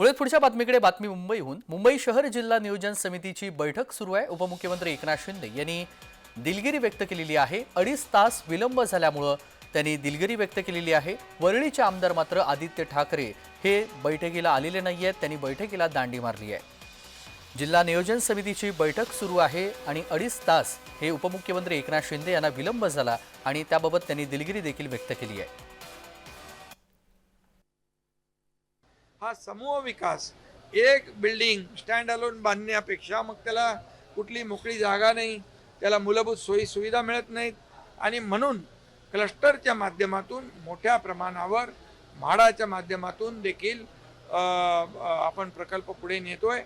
पुढे पुढच्या बातमीकडे बातमी मुंबईहून. मुंबई शहर जिल्हा नियोजन समितीची बैठक सुरू आहे. उपमुख्यमंत्री एकनाथ शिंदे यांनी दिलगिरी व्यक्त केलेली आहे. अडीच तास विलंब झाल्यामुळं त्यांनी दिलगिरी व्यक्त केलेली आहे. वरळीचे आमदार मात्र आदित्य ठाकरे हे बैठकीला आलेले नाही आहेत त्यांनी बैठकीला दांडी मारली आहे. जिल्हा नियोजन समितीची बैठक सुरू आहे आणि अडीच तास हे उपमुख्यमंत्री एकनाथ शिंदे यांना विलंब झाला आणि त्याबाबत त्यांनी दिलगिरी देखील व्यक्त केली आहे. हा समूह विकास. एक बिल्डिंग स्टँड अलोन बांधण्यापेक्षा मग त्याला कुठली मोकळी जागा नाही त्याला मूलभूत सोयी सुविधा मिळत नाहीत आणि म्हणून क्लस्टरच्या माध्यमातून मोठ्या प्रमाणावर म्हाडाच्या माध्यमातून देखील आपण प्रकल्प पुढे नेतोय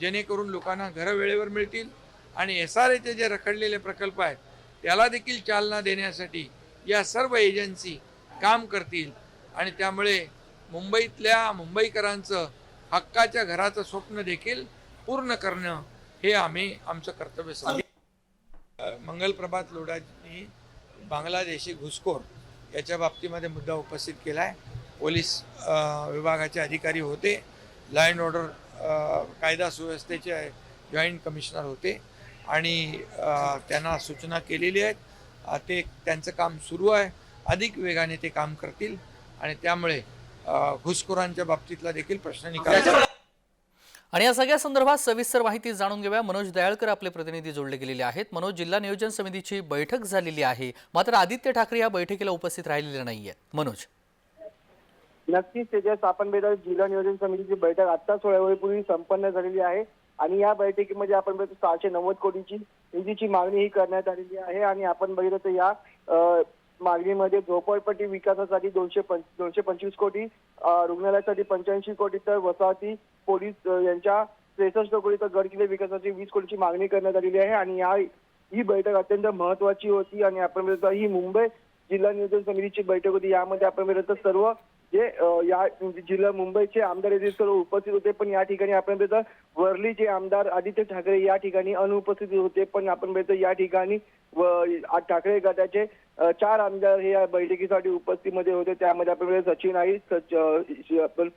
जेणेकरून लोकांना घरं वेळेवर मिळतील आणि एस आर एचे जे रखडलेले प्रकल्प आहेत त्याला देखील चालना देण्यासाठी या सर्व एजन्सी काम करतील आणि त्यामुळे मुंबईतल्या मुंबईकरांचं हक्काच्या घराचं स्वप्न देखील पूर्ण करणं हे आम्ही आमचं कर्तव्य समजतो. मंगलप्रभात लोढांनी बांगलादेशी घुसखोर याच्या बाबतीमध्ये मुद्दा उपस्थित केला आहे पोलीस विभागाचे अधिकारी होते. लॉ अँड ऑर्डर कायदा सुव्यवस्थेचे जॉईंट कमिशनर होते. आणि त्यांना सूचना केलेली आहेत. ते त्यांचं काम सुरू आहे. अधिक वेगाने ते काम करतील. आणि त्यामुळे घुसखोरांच्या बाबतीतला देखील प्रश्न निकाल. आणि या सगळ्या संदर्भात सविस्तर माहिती जाणून घेऊया. मनोज दयाळकर आपले प्रतिनिधी जोडले गेलेले आहेत. मनोज जिल्हा नियोजन समितीची बैठक झालेली आहे. मात्र आदित्य ठाकरे या बैठकीला उपस्थित राहिलेले नाहीये मनोज. नक्कीच तेजस आपण बेदर जिल्हा नियोजन समितीची बैठक आता सोळा वेळपूर्वी संपन्न झालेली आहे. आणि या बैठकीमध्ये आपण बघतो सहाशे नव्वद कोटीची निधीची मागणी ही करण्यात आलेली आहे. आणि आपण बघितलं तर या मागणीमध्ये झोपडपट्टी विकासासाठी दोनशे पंच दोनशे पंचवीस कोटी रुग्णालयासाठी पंच्याऐंशी कोटी तर वसाहती पोलीस यांच्या त्रेसष्ट कोटी तर गड किल्ले विकासाची वीस कोटीची मागणी करण्यात आलेली आहे. आणि या ही बैठक अत्यंत महत्वाची होती आणि आपण ही मुंबई जिल्हा नियोजन समितीची बैठक होती. यामध्ये आपण सर्व जे या जिल्हा मुंबईचे आमदार येथील सर्व उपस्थित होते. पण या ठिकाणी आपण बघितलं वरलीचे आमदार आदित्य ठाकरे या ठिकाणी अनुपस्थित होते. पण आपण या ठिकाणी ठाकरे गटाचे चार आमदार हे या बैठकीसाठी उपस्थितीमध्ये होते. त्यामध्ये आपण सचिन आई आपण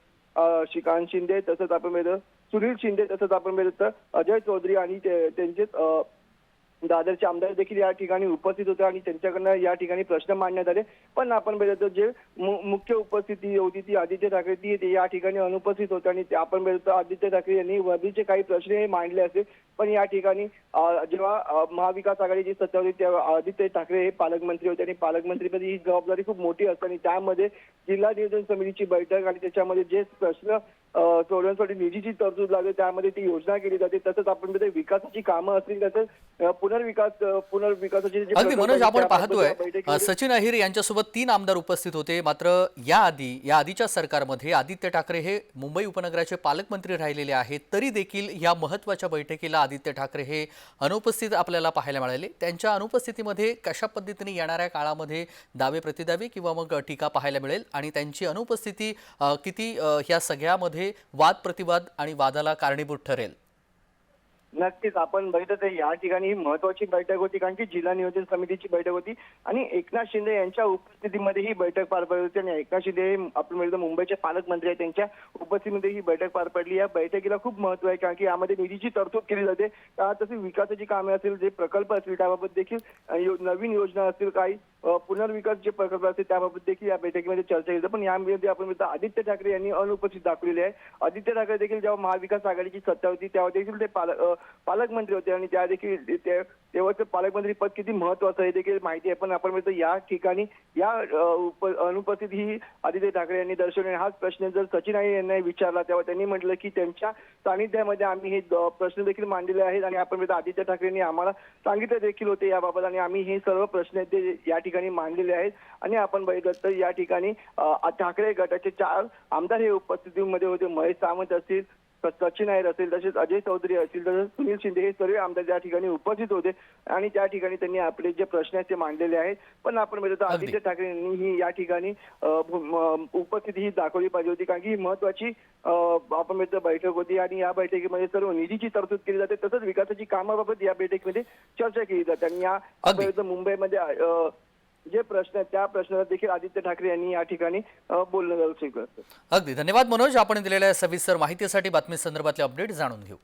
श्रीकांत शिंदे तसंच आपण सुनील शिंदे तसंच आपण तर अजय चौधरी आणि त्यांचे दादरचे आमदार देखील या ठिकाणी उपस्थित होते आणि त्यांच्याकडनं या ठिकाणी प्रश्न मांडण्यात आले. पण आपण बघितलं जे मुख्य उपस्थिती होती ती आदित्य ठाकरे ती या ठिकाणी अनुपस्थित होते आणि आपण बघितलं आदित्य ठाकरे यांनी वर्धीचे काही प्रश्न हे मांडले असे पण या ठिकाणी जेव्हा महाविकास आघाडीची सत्ता होती तेव्हा आदित्य ठाकरे हे पालकमंत्री होते आणि पालकमंत्रीपदी ही जबाबदारी खूप मोठी असते आणि त्यामध्ये जिल्हा नियोजन समितीची बैठक आणि त्याच्यामध्ये जे प्रश्न सोडवण्यासाठी निधीची तरतूद लागते त्यामध्ये ती योजना केली जाते. तसंच आपण विकासाची कामं असतील तसंच पुनर्विकास पुनर्विकासाचे अगदी मनोज आपण पाहतोय या सचिन अहिर यांच्यासोबत तीन आमदार उपस्थित होते. मात्र याआधी या आधीच्या सरकारमध्ये आदित्य ठाकरे हे मुंबई उपनगराचे पालकमंत्री राहिलेले आहेत. तरी देखील या महत्त्वाच्या बैठकीला आदित्य ठाकरे हे अनुपस्थित आपल्याला पाहायला मिळाले. त्यांच्या अनुपस्थितीमध्ये कशा पद्धतीने येणाऱ्या काळामध्ये दावे प्रतिदावे किंवा मग टीका पाहायला मिळेल? आणि त्यांची अनुपस्थिती किती ह्या सगळ्यामध्ये वाद प्रतिवाद आणि वादाला कारणीभूत ठरेल. नक्कीच आपण बघितलं तर या ठिकाणी ही महत्वाची बैठक होती कारण की जिल्हा नियोजन समितीची बैठक होती आणि एकनाथ शिंदे यांच्या उपस्थितीमध्ये ही बैठक पार पडली होती आणि एकनाथ शिंदे हे आपण बघितलं मुंबईचे पालकमंत्री आहेत. त्यांच्या उपस्थितीमध्ये ही बैठक पार पडली. या बैठकीला खूप महत्त्व आहे कारण की यामध्ये निधीची तरतूद केली जाते. त्या तसे विकासाची कामे असतील जे प्रकल्प असतील त्याबाबत देखील यो- नवीन योजना असतील काही पुनर्विकास जे प्रकल्प असतील त्याबाबत देखील या बैठकीमध्ये चर्चा केली जाते. पण यामध्ये आपण बघितलं आदित्य ठाकरे यांनी अनुपस्थित दाखवलेले आहे. आदित्य ठाकरे देखील जेव्हा महाविकास आघाडीची सत्ता होती तेव्हा देखील ते पालक पालकमंत्री होते आणि त्या देखील ते- तेव्हाचं पालकमंत्री पद किती महत्वाचं आहे हे देखील माहिती आहे. पण आपण म्हणतो या ठिकाणी या अनुपस्थित ही आदित्य ठाकरे यांनी दर्शवले हाच प्रश्न जर सचिन आई यांना विचारला तेव्हा त्यांनी म्हटलं की त्यांच्या सानिध्यामध्ये आम्ही हे प्रश्न देखील मांडलेले आहेत आणि आपण म्हणतो आदित्य ठाकरेंनी आम्हाला सांगितले देखील होते याबाबत आणि आम्ही हे सर्व प्रश्न ते या ठिकाणी मांडलेले आहेत. आणि आपण बघितलं तर या ठिकाणी ठाकरे गटाचे चार आमदार हे उपस्थितीमध्ये होते. महेश सावंत असतील सचिन अयर असेल तसेच अजय चौधरी असतील तसेच सुनील शिंदे हे सर्व आमदार त्या ठिकाणी उपस्थित होते आणि त्या ठिकाणी त्यांनी आपले जे प्रश्न आहेत ते मांडलेले आहेत. पण आपण अगदी. आदित्य ठाकरे यांनी ही या ठिकाणी उपस्थिती ही दाखवली पाहिजे होती. कारण की ही महत्वाची आपण बघितलं बैठक होती आणि या बैठकीमध्ये सर्व निधीची तरतूद केली जाते. तसंच विकासाची कामाबाबत या बैठकीमध्ये चर्चा केली जाते. आणि या मुंबईमध्ये जे प्रश्न आहेत त्या प्रश्नाला देखील आदित्य ठाकरे यांनी या ठिकाणी बोलणं बोलणं स्वीकारतं अगदी. धन्यवाद मनोज. आपण दिलेल्या सविस्तर माहितीसाठी बातमी संदर्भातले अपडेट जाणून घेऊ.